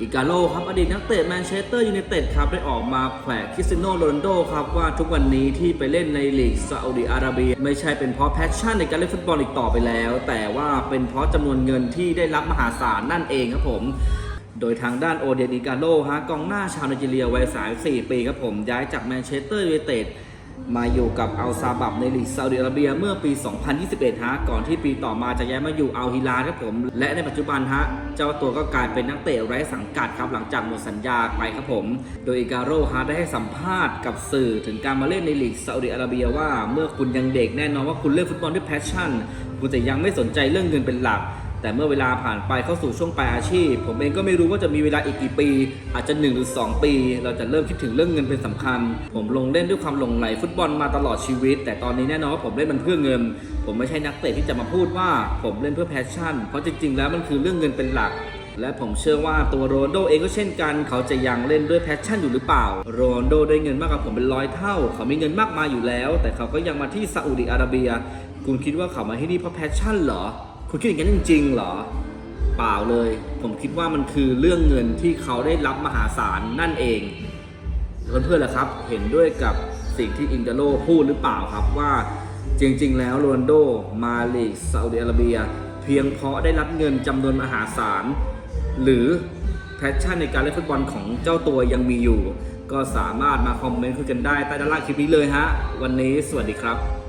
อิกาโลครับอดีตนักเตะแมนเชสเตอร์ยูไนเต็ดครับได้ออกมาแขวะคริสเตียโนโรนัลโดครับว่าทุกวันนี้ที่ไปเล่นในลีกซาอุดิอาระเบีย ไม่ใช่เป็นเพราะแพชชั่นในการเล่นฟุตบอลอีกต่อไปแล้ว แต่ว่าเป็นเพราะจำนวนเงินที่ได้รับมหาศาลนั่นเองครับผม โดยทางด้านโอเดียดิกาโลฮะกองหน้าชาวไนจีเรียวัย 34 ปีครับผมย้ายจากแมนเชสเตอร์ยูไนเต็ด มาอยู่กับอัลซาบับในลีกซาอุดิอาระเบียเมื่อปี 2021 ฮะ ก่อนที่ปีต่อมาจะย้ายมาอยู่อัลฮิลาลครับผม และในปัจจุบันฮะ เจ้าตัวก็กลายเป็นนักเตะไร้สังกัดครับหลังจากหมดสัญญาไปครับผม โดยอิการโรฮะได้ให้สัมภาษณ์กับสื่อถึงการมาเล่นในลีกซาอุดิอาระเบียว่า เมื่อคุณยังเด็กแน่นอนว่าคุณเล่นฟุตบอลด้วยแพชชั่น คุณจะยังไม่สนใจเรื่องเงินเป็นหลัก แต่เมื่อเวลาผ่านไปเข้าสู่ช่วงปลายอาชีพ ผมเองก็ไม่รู้ว่าจะมีเวลาอีกกี่ปี อาจจะ1หรือ2 ปี เราจะเริ่มคิดถึงเรื่องเงินเป็นสำคัญ ผมลงเล่นด้วยความหลงไหลฟุตบอลมาตลอดชีวิต แต่ตอนนี้แน่นอนว่าผมเล่นมันเพื่อเงิน ผมไม่ใช่นักเตะที่จะมาพูดว่าผมเล่นเพื่อแพชชั่น เพราะจริงๆ แล้วมันคือเรื่องเงินเป็นหลักและผมเชื่อว่าตัวโรนลโดเองก็เช่นกัน เขาจะยังเล่นด้วยแพชชั่นอยู่หรือเปล่า โรนลโดได้เงินมากกว่าผมเป็นร้อยเท่า เขามีเงินมากมายอยู่แล้ว แต่เขาก็ยังมาที่ซาอุดิอาระเบีย คุณคิดว่าเขามาที่นี่เพราะแพชชั่นเหรอ คุณคิดอย่างนั้นจริงๆเหรอ เปล่าเลย ผมคิดว่ามันคือเรื่องเงินที่เขาได้รับมหาศาลนั่นเองเพื่อนๆล่ะครับ เห็นด้วยกับสิ่งที่อินเตอร์โลพูดหรือเปล่าครับว่าจริงๆ แล้วโรนลโดมาลีกซาอุดิอาระเบีย เพียงเพราะได้รับเงินจำนวนมหาศาล หรือแพชชั่นในการเล่นฟุตบอลของเจ้าตัวยังมีอยู่ ก็สามารถมาคอมเมนต์คุยกันได้ใต้ด้านล่างคลิปนี้เลยฮะ วันนี้สวัสดีครับ